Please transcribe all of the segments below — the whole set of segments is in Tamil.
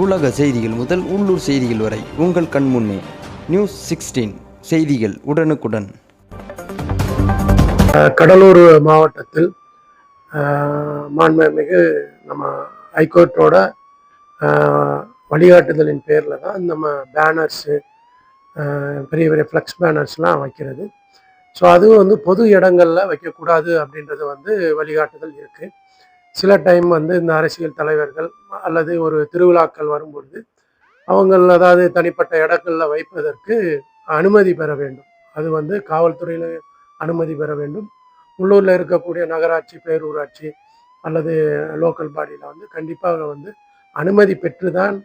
உலக செய்திகள் முதல் உள்ளூர் செய்திகள் வரை உங்கள் கண் முன்னே. நியூஸ் சிக்ஸ்டீன் செய்திகள் உடனுக்குடன். கடலூர் மாவட்டத்தில் மாண்புமிகு நம்ம ஹைகோர்ட்டோட வழிகாட்டுதலின் பேரில் தான் நம்ம பேனர்ஸு பெரிய பெரிய ஃப்ளெக்ஸ் பேனர்ஸ்லாம் வைக்கிறது. ஸோ அதுவும் வந்து பொது இடங்களில் வைக்கக்கூடாது அப்படின்றது வந்து வழிகாட்டுதல் இருக்குது சில டைம் வந்து இந்த அரசியல் தலைவர்கள் அல்லது ஒரு திருவிழாக்கள் வரும்பொழுது அவங்கள் அதாவது தனிப்பட்ட இடங்களில் வைப்பதற்கு அனுமதி பெற வேண்டும். அது வந்து காவல்துறையில் அனுமதி பெற வேண்டும். உள்ளூரில் இருக்கக்கூடிய நகராட்சி பேரூராட்சி அல்லது லோக்கல் பாடியில் வந்து கண்டிப்பாக வந்து அனுமதி பெற்று தான்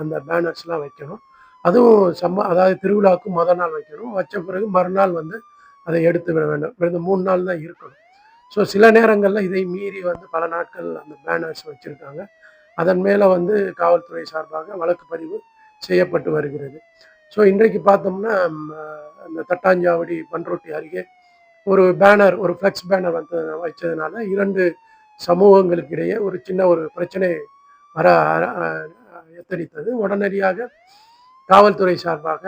அந்த பேனர்ஸ்லாம் வைக்கணும். அதுவும் சம்ம அதாவது திருவிழாவுக்கு முத நாள் வைக்கணும். வச்ச பிறகு மறுநாள் வந்து அதை எடுத்து விட வேண்டும். இந்த மூணு நாள் தான் இருக்கணும். ஸோ சில நேரங்களில் இதை மீறி வந்து பல நாட்கள் அந்த பேனர்ஸ் வச்சுருக்காங்க. அதன் மேலே வந்து காவல்துறை சார்பாக வழக்கு பதிவு செய்யப்பட்டு வருகிறது. ஸோ இன்றைக்கு பார்த்தோம்னா இந்த தட்டாஞ்சாவடி பன்ருட்டி அருகே ஒரு பேனர் ஒரு ஃப்ளெக்ஸ் பேனர் வந்து வச்சதுனால இரண்டு சமூகங்களுக்கு இடையே ஒரு சின்ன ஒரு பிரச்சனை வர அஹ், எத்தனித்தது உடனடியாக காவல்துறை சார்பாக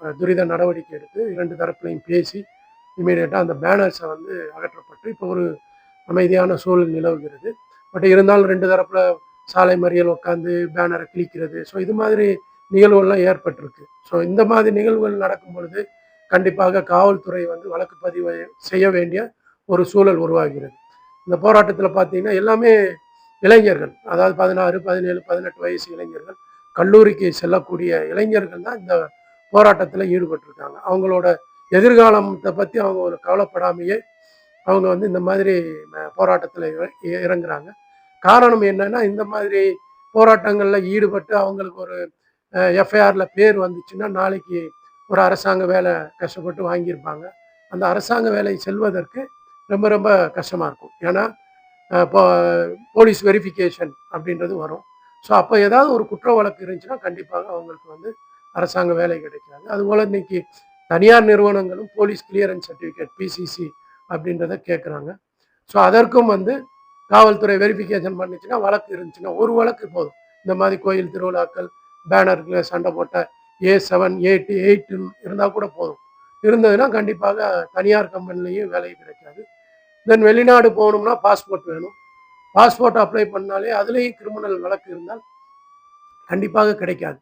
துரித நடவடிக்கை எடுத்து இரண்டு தரப்புலையும் பேசி இமீடியட்டாக அந்த பேனர்ஸை வந்து அகற்றப்பட்டு இப்போ ஒரு அமைதியான சூழல் நிலவுகிறது. பட் இருந்தாலும் ரெண்டு தரப்புல சாலை மறியல் உட்காந்து பேனரை கிழிக்கிறது. ஸோ இது மாதிரி நிகழ்வுகள்லாம் ஏற்பட்டிருக்கு. ஸோ இந்த மாதிரி நிகழ்வுகள் நடக்கும் பொழுது கண்டிப்பாக காவல்துறை வந்து வழக்கு பதிவு செய்ய வேண்டிய ஒரு சூழல் உருவாகிறது. இந்த போராட்டத்தில் பார்த்தீங்கன்னா எல்லாமே இளைஞர்கள் அதாவது பதினாறு பதினேழு பதினெட்டு வயசு இளைஞர்கள் கல்லூரிக்கு செல்லக்கூடிய இளைஞர்கள் தான் இந்த போராட்டத்தில் ஈடுபட்டிருக்காங்க. அவங்களோட எதிர்காலத்தை பற்றி அவங்க ஒரு கவலைப்படாமையே அவங்க வந்து இந்த மாதிரி போராட்டத்தில் இறங்குறாங்க. காரணம் என்னன்னா இந்த மாதிரி போராட்டங்களில் ஈடுபட்டு அவங்களுக்கு ஒரு எஃப்ஐஆரில் பேர் வந்துச்சுன்னா நாளைக்கு ஒரு அரசாங்க வேலை கஷ்டப்பட்டு வாங்கியிருப்பாங்க. அந்த அரசாங்க வேலை செல்வதற்கு ரொம்ப ரொம்ப கஷ்டமாக இருக்கும். ஏன்னா இப்போ போலீஸ் வெரிஃபிகேஷன் அப்படின்றது வரும். ஸோ அப்போ ஏதாவது ஒரு குற்ற வழக்கு இருந்துச்சுன்னா கண்டிப்பாக அவங்களுக்கு வந்து அரசாங்க வேலை கிடைக்காது. அதுபோல் இன்னைக்கு தனியார் நிறுவனங்களும் போலீஸ் கிளியரன்ஸ் சர்டிஃபிகேட் பிசிசி அப்படின்றத கேட்குறாங்க ஸோ அதற்கும் வந்து காவல்துறை வெரிஃபிகேஷன் பண்ணிச்சுன்னா வழக்கு இருந்துச்சுன்னா ஒரு வழக்கு போதும். இந்த மாதிரி கோயில் திருவிழாக்கள் பேனருக்கு சண்டை போட்ட ஏ செவன் எயிட் எயிட்டுன்னு இருந்தால் கூட போதும். இருந்ததுன்னா கண்டிப்பாக தனியார் கம்பெனிலையும் வேலை கிடைக்காது. தென் வெளிநாடு போகணும்னா பாஸ்போர்ட் வேணும். பாஸ்போர்ட் அப்ளை பண்ணாலே அதுலேயும் கிரிமினல் வழக்கு இருந்தால் கண்டிப்பாக கிடைக்காது.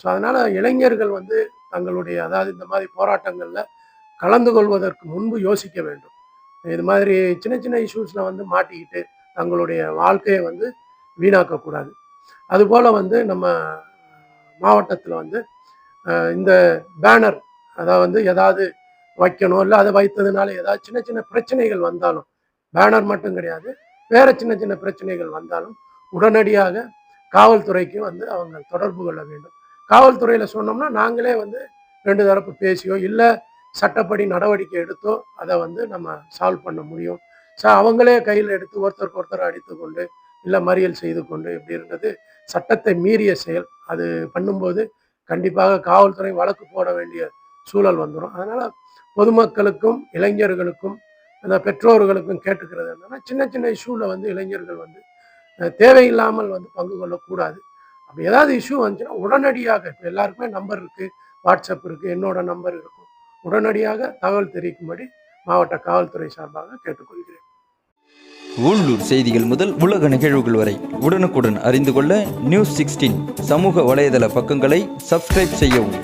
ஸோ அதனால் இளைஞர்கள் வந்து தங்களுடைய அதாவது இந்த மாதிரி போராட்டங்களில் கலந்து கொள்வதற்கு முன்பு யோசிக்க வேண்டும். இது மாதிரி சின்ன சின்ன இஷ்யூஸில் வந்து மாட்டிக்கிட்டு தங்களுடைய வாழ்க்கையை வந்து வீணாக்கக்கூடாது. அதுபோல் வந்து நம்ம மாவட்டத்தில் வந்து இந்த பேனர் அதாவது வந்து ஏதாவது வைக்கணும் இல்லை அதை வைத்ததுனால ஏதாவது சின்ன சின்ன பிரச்சனைகள் வந்தாலும் பேனர் மட்டும் கிடையாது வேற சின்ன சின்ன பிரச்சனைகள் வந்தாலும் உடனடியாக காவல்துறைக்கு வந்து அவங்க தொடர்பு கொள்ள வேண்டும். காவல்துறையில் சொன்னோம்னா நாங்களே வந்து ரெண்டு தரப்பு பேசியோ இல்லை சட்டப்படி நடவடிக்கை எடுத்தோ அதை வந்து நம்ம சால்வ் பண்ண முடியும். ஸோ அவங்களே கையில் எடுத்து ஒருத்தருக்கு ஒருத்தர் அடித்து கொண்டு இல்லை மறியல் செய்து கொண்டு இப்படி இருந்தது. சட்டத்தை மீறிய செயல். அது பண்ணும்போது கண்டிப்பாக காவல்துறை வழக்கு போட வேண்டிய சூழல் வந்துடும் அதனால் பொதுமக்களுக்கும் இளைஞர்களுக்கும் அந்த பெற்றோர்களுக்கும் கேட்டுக்கிறது என்னன்னா சின்ன சின்ன இஷ்யூவில் வந்து இளைஞர்கள் வந்து தேவையில்லாமல் வந்து பங்கு கொள்ளக்கூடாது. அப்படி ஏதாவது இஷ்யூ வந்துச்சுன்னா உடனடியாக இப்போ எல்லாருக்குமே நம்பர் இருக்குது வாட்ஸ்அப் இருக்குது என்னோட நம்பர் இருக்கும். உடனடியாக தகவல் தெரிவிக்கும்படி மாவட்ட காவல்துறை சார்பாக கேட்டுக்கொள்கிறேன். உள்ளூர் செய்திகள் முதல் உலக நிகழ்வுகள் வரை உடனுக்குடன் அறிந்து கொள்ள நியூஸ் சிக்ஸ்டீன் சமூக வலைதள பக்கங்களை சப்ஸ்கிரைப் செய்யவும்.